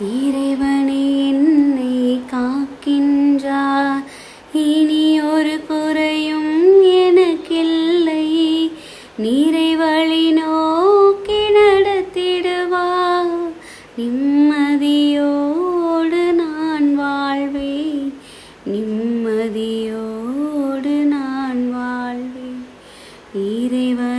இறைவனே என்னை காக்கின்றார். இனி ஒரு குறையும் எனக்கில்லை. நீரை வழி நோக்கி நடத்திடுவார். நிம்மதியோடு நான் வாழ்வேன். நிம்மதியோடு நான் வாழ்வேன். இறைவன்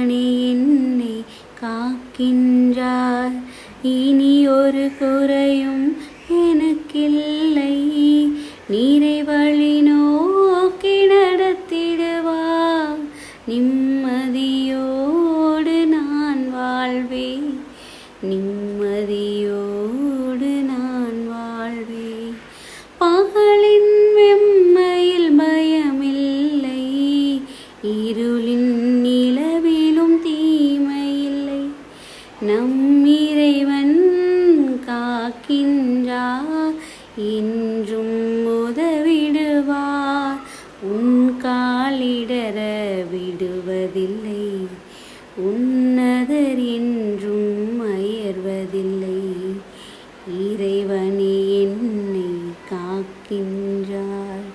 என்றும் உதவிடுவார். உன் காலிடர விடுவதில்லை. உன்னதர் என்றும் அயர்வதில்லை. இறைவனே என்னை காக்கின்றார்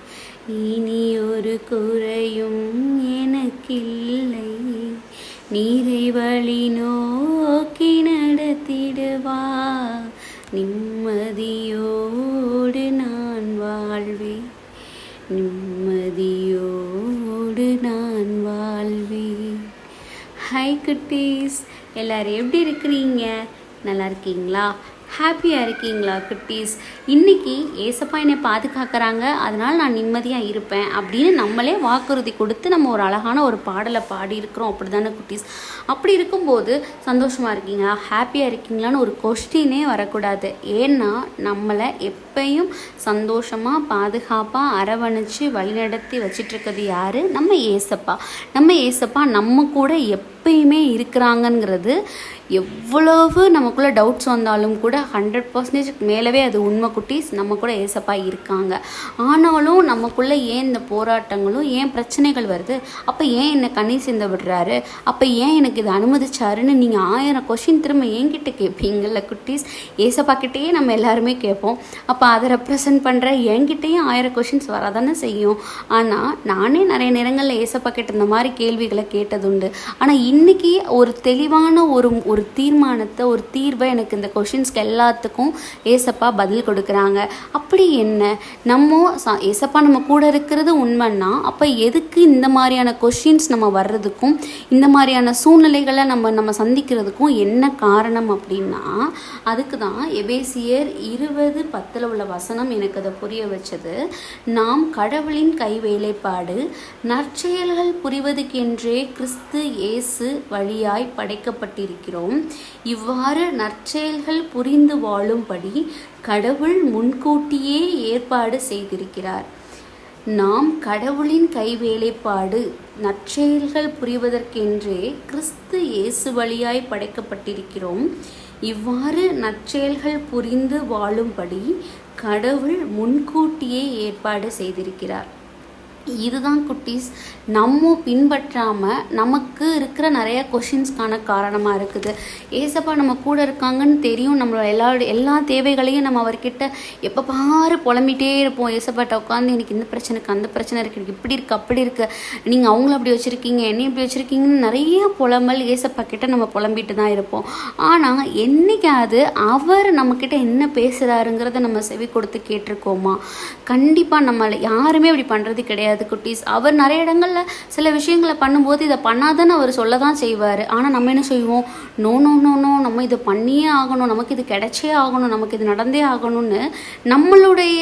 இனி ஒரு குறையும் எனக்கில்லை. நீரை வழி நோக்கி நடத்திடுவா. நிம்மதியோ நிம்மதியோடு நான் வாழ்வேன். ஹை குட்டீஸ் எல்லோரும் எப்படி இருக்கிறீங்க? நல்லா இருக்கீங்களா? ஹாப்பியாக இருக்கீங்களா குட்டீஸ்? இன்னைக்கு ஏசப்பா என்னை பாதுகாக்கிறாங்க அதனால் நான் நிம்மதியாக இருப்பேன் அப்படின்னு நம்மளே வாக்குறுதி கொடுத்து நம்ம ஒரு அழகான ஒரு பாடலை பாடியிருக்கிறோம். அப்படி தானே குட்டீஸ்? அப்படி இருக்கும்போது சந்தோஷமாக இருக்கீங்களா? ஹாப்பியாக இருக்கீங்களான்னு ஒரு கொஸ்டினே வரக்கூடாது. ஏன்னா நம்மளை எப்பயும் சந்தோஷமாக பாதுகாப்பாக அரவணைச்சு வழிநடத்தி வச்சிட்ருக்கிறது யார்? நம்ம ஏசப்பா. நம்ம ஏசப்பா நம்ம கூட எப்பயுமே இருக்கிறாங்கங்கிறது எவ்வளவு நமக்குள்ளே டவுட்ஸ் வந்தாலும் கூட ஹண்ட்ரட் பர்சன்டேஜ் மேலவே அது உண்மை குட்டீஸ் நம்ம கூட ஏசப்பா இருக்காங்க. ஆனாலும் நமக்குள்ளே ஏன் இந்த போராட்டங்களும் ஏன் பிரச்சனைகள் வருது? அப்போ ஏன் என்னை கண்ணீர் சிந்த விடுறாரு? அப்போ ஏன் எனக்கு இது அனுமதிச்சாருன்னு நீங்கள் ஆயிரம் கொஷின் திரும்ப என்கிட்ட கேட்பீங்கல்ல குட்டீஸ்? ஏசப்பா கிட்டேயே நம்ம எல்லாருமே கேட்போம் அப்போ அதை ரெப்ரசன்ட் பண்ணுற என்கிட்டேயும் ஆயிரம் கொஷின்ஸ் வரதானே செய்யும். ஆனால் நானே நிறைய நேரங்களில் ஏசப்பா கிட்ட இந்த மாதிரி கேள்விகளை கேட்டதுண்டு. ஆனால் இன்னைக்கு ஒரு தெளிவான ஒரு ஒரு தீர்மானத்தை ஒரு தீர்வை எனக்கு இந்த கொஷின்ஸ்க்கு எல்லாத்துக்கும் ஏசப்பா பதில் கொடுக்குறாங்க. அப்படி என்ன? நம்ம ச- ஏசப்பா நம்ம கூட இருக்கிறது உண்மைன்னா அப்போ எதுக்கு இந்த மாதிரியான கொஷின்ஸ் நம்ம வர்றதுக்கும் இந்த மாதிரியான சூழ்நிலைகளை நம்ம நம்ம சந்திக்கிறதுக்கும் என்ன காரணம் அப்படின்னா அதுக்கு தான் எபேசியர் இருபது பத்தில் உள்ள வசனம் எனக்கு அதை புரிய வச்சது. நாம் கடவுளின் கை வேலைப்பாடு நற்செயல்கள் புரிவதுக்கென்றே கிறிஸ்து இயேசு வழியாய் படைக்கப்பட்டிருக்கிறோம். இவ்வாறு நற்செயல்கள் புரிந்து வாழும்படி கடவுள் முன்கூட்டியே ஏற்பாடு செய்திருக்கிறார். நாம் கடவுளின் கைவேலைப்பாடு நற்செயல்கள் புரிவதற்கென்றே கிறிஸ்து இயேசு வழியாய் படைக்கப்பட்டிருக்கிறோம். இவ்வாறு நற்செயல்கள் புரிந்து வாழும்படி கடவுள் முன்கூட்டியே ஏற்பாடு செய்திருக்கிறார். இதுதான் குட்டீஸ். நம்ம பின்பற்றாமல் நமக்கு இருக்கிற நிறைய கொஷின்ஸ்க்கான காரணமாக இருக்குது. ஏசப்பா நம்ம கூட இருக்காங்கன்னு தெரியும். நம்மளோட எல்லா எல்லா தேவைகளையும் நம்ம அவர்கிட்ட எப்போ பாரு புலம்பிகிட்டே இருப்போம். ஏசப்பாட்ட உட்காந்து எனக்கு இந்த பிரச்சனைக்கு அந்த பிரச்சனை இருக்குது எனக்கு இப்படி இருக்குது அப்படி இருக்குது நீங்கள் அவங்கள அப்படி வச்சுருக்கீங்க என்னை இப்படி வச்சுருக்கீங்கன்னு நிறைய புலம்பல் ஏசப்பா கிட்ட நம்ம புலம்பிட்டு தான் இருப்போம். ஆனால் என்றைக்காவது அவர் நம்மக்கிட்ட என்ன பேசுகிறாருங்கிறத நம்ம செவி கொடுத்து கேட்டிருக்கோமா? கண்டிப்பாக நம்மளை யாருமே அப்படி பண்ணுறது கிடையாது. குட்டீஸ். அவர் நிறைய இடங்களில் சில விஷயங்களை பண்ணும்போது இதை பண்ணாதான்னு அவர் சொல்ல தான் செய்வார். ஆனால் நம்ம என்ன செய்வோம்? நோ நோ நோ நோ நம்ம இதை பண்ணியே ஆகணும். நமக்கு இது கிடைச்சே ஆகணும். நமக்கு இது நடந்தே ஆகணும்னு நம்மளுடைய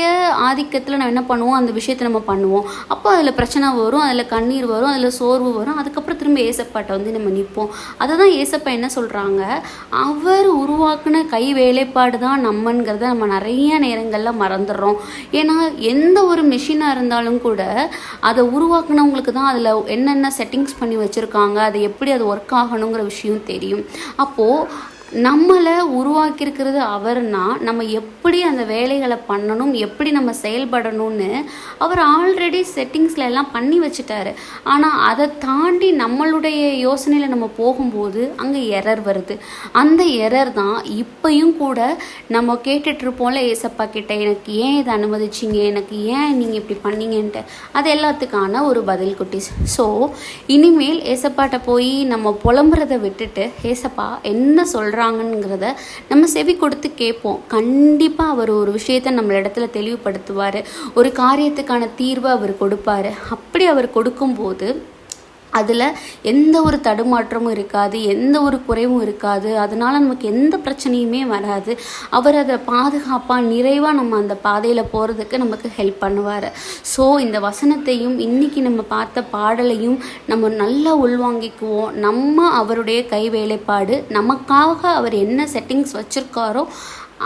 ஆதிக்கத்தில் நம்ம என்ன பண்ணுவோம்? அந்த விஷயத்தை நம்ம பண்ணுவோம். அப்போ அதில் பிரச்சனை வரும் அதில் கண்ணீர் வரும் அதில் சோர்வு வரும். அதுக்கப்புறம் திரும்ப ஏசப்பாட்டை வந்து நம்ம நிற்போம் அதை தான் ஏசப்பா என்ன சொல்கிறாங்க அவர் உருவாக்குன கை வேலைப்பாடு தான் நம்மங்கிறத நம்ம நிறைய நேரங்களில் மறந்துடுறோம். ஏன்னா எந்த ஒரு மிஷினாக இருந்தாலும் கூட அதை உருவாக்குனவங்களுக்கு தான் அதில் என்னென்ன செட்டிங்ஸ் பண்ணி வச்சுருக்காங்க அது எப்படி அது ஒர்க் ஆகணுங்கிற விஷயம் தெரியும். அப்போது நம்மளை உருவாக்கியிருக்கிறது அவர்னா நம்ம எப்படி அந்த வேலைகளை பண்ணணும் எப்படி நம்ம செயல்படணும்னு அவர் ஆல்ரெடி செட்டிங்ஸில் எல்லாம் பண்ணி வச்சுட்டாரு. ஆனால் அதை தாண்டி நம்மளுடைய யோசனையில் நம்ம போகும்போது அங்கே எரர் வருது. அந்த எரர் தான் இப்பையும் கூட நம்ம கேட்டுட்ருப்போம்ல ஏசப்பா கிட்ட எனக்கு ஏன் இதை அனுமதிச்சிங்க? எனக்கு ஏன் நீங்கள் இப்படி பண்ணீங்கன்ட்டு? அது எல்லாத்துக்கான ஒரு பதில் குட்டிஸ் ஸோ இனிமேல் ஏசப்பாட்ட போய் நம்ம புலம்புறதை விட்டுட்டு ஏசப்பா என்ன சொல்கிறாங்கங்கிறத நம்ம செவி கொடுத்து கேட்போம். கண்டிப்பாக அவர் ஒரு விஷயத்தை நம்ம இடத்துல தெளிவுபடுத்துவார். ஒரு காரியத்துக்கான தீர்வை அவர் கொடுப்பாரு. அப்படி அவர் கொடுக்கும்போது அதில் எந்த ஒரு தடுமாற்றமும் இருக்காது எந்த ஒரு குறைவும் இருக்காது. அதனால் நமக்கு எந்த பிரச்சனையுமே வராது. அவர் அதை பாதுகாப்பாக நிறைவாக நம்ம அந்த பாதையில் போகிறதுக்கு நமக்கு ஹெல்ப் பண்ணுவார். ஸோ இந்த வசனத்தையும் இன்றைக்கி நம்ம பார்த்த பாடலையும் நம்ம நல்லா உள்வாங்கிக்குவோம். நம்ம அவருடைய கை வேலைப்பாடு நமக்காக அவர் என்ன செட்டிங்ஸ் வச்சுருக்காரோ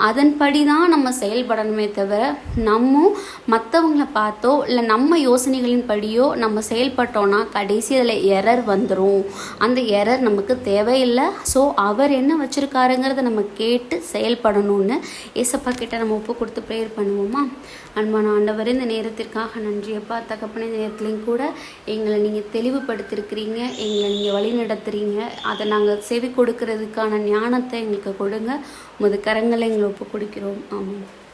அதன்படி தான் நம்ம செயல்படணுமே தவிர நம்ம மற்றவங்கள பார்த்தோ இல்லை நம்ம யோசனைகளின் படியோ நம்ம செயல்பட்டோன்னா கடைசி அதில் எரர் வந்துடும் அந்த எரர் நமக்கு தேவையில்லை. ஸோ அவர் என்ன வச்சுருக்காருங்கிறத நம்ம கேட்டு செயல்படணும்னு ஏசப்பா கிட்ட நம்ம ஒப்பு கொடுத்து ப்ரேயர் பண்ணுவோமா? அன்பான ஆண்டவர் இந்த நேரத்திற்காக நன்றியப்பா தகப்பன இந்த நேரத்துலையும் கூட எங்களை நீங்கள் தெளிவுபடுத்திருக்கிறீங்க எங்களை நீங்கள் வழி நடத்துகிறீங்க அதை நாங்கள் செவி கொடுக்கறதுக்கான ஞானத்தை எங்களுக்கு கொடுங்க. உமது கரங்களை எங்களை ஒப்பு கொடுக்கிறோம் ஆமாம்